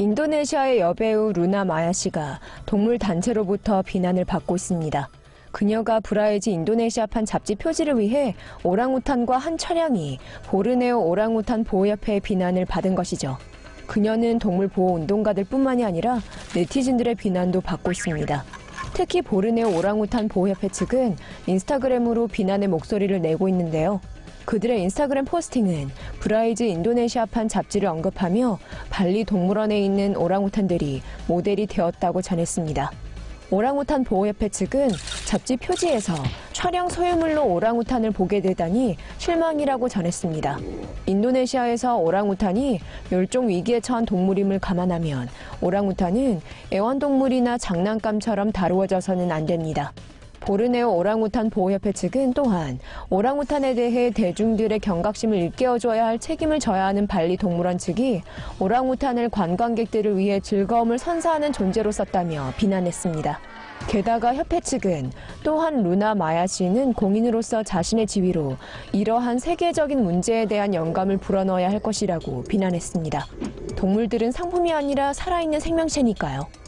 인도네시아의 여배우 루나 마야 씨가 동물 단체로부터 비난을 받고 있습니다. 그녀가 브라이즈 인도네시아판 잡지 표지를 위해 오랑우탄과 한 차량이 보르네오 오랑우탄 보호협회의 비난을 받은 것이죠. 그녀는 동물 보호 운동가들 뿐만이 아니라 네티즌들의 비난도 받고 있습니다. 특히 보르네오 오랑우탄 보호협회 측은 인스타그램으로 비난의 목소리를 내고 있는데요. 그들의 인스타그램 포스팅은 브라이즈 인도네시아판 잡지를 언급하며 발리 동물원에 있는 오랑우탄들이 모델이 되었다고 전했습니다. 오랑우탄 보호협회 측은 잡지 표지에서 촬영 소유물로 오랑우탄을 보게 되다니 실망이라고 전했습니다. 인도네시아에서 오랑우탄이 멸종 위기에 처한 동물임을 감안하면 오랑우탄은 애완동물이나 장난감처럼 다루어져서는 안 됩니다. 보르네오 오랑우탄 보호협회 측은 또한 오랑우탄에 대해 대중들의 경각심을 일깨워줘야 할 책임을 져야 하는 발리 동물원 측이 오랑우탄을 관광객들을 위해 즐거움을 선사하는 존재로 썼다며 비난했습니다. 게다가 협회 측은 또한 루나 마야 씨는 공인으로서 자신의 지위로 이러한 세계적인 문제에 대한 영감을 불어넣어야 할 것이라고 비난했습니다. 동물들은 상품이 아니라 살아있는 생명체니까요.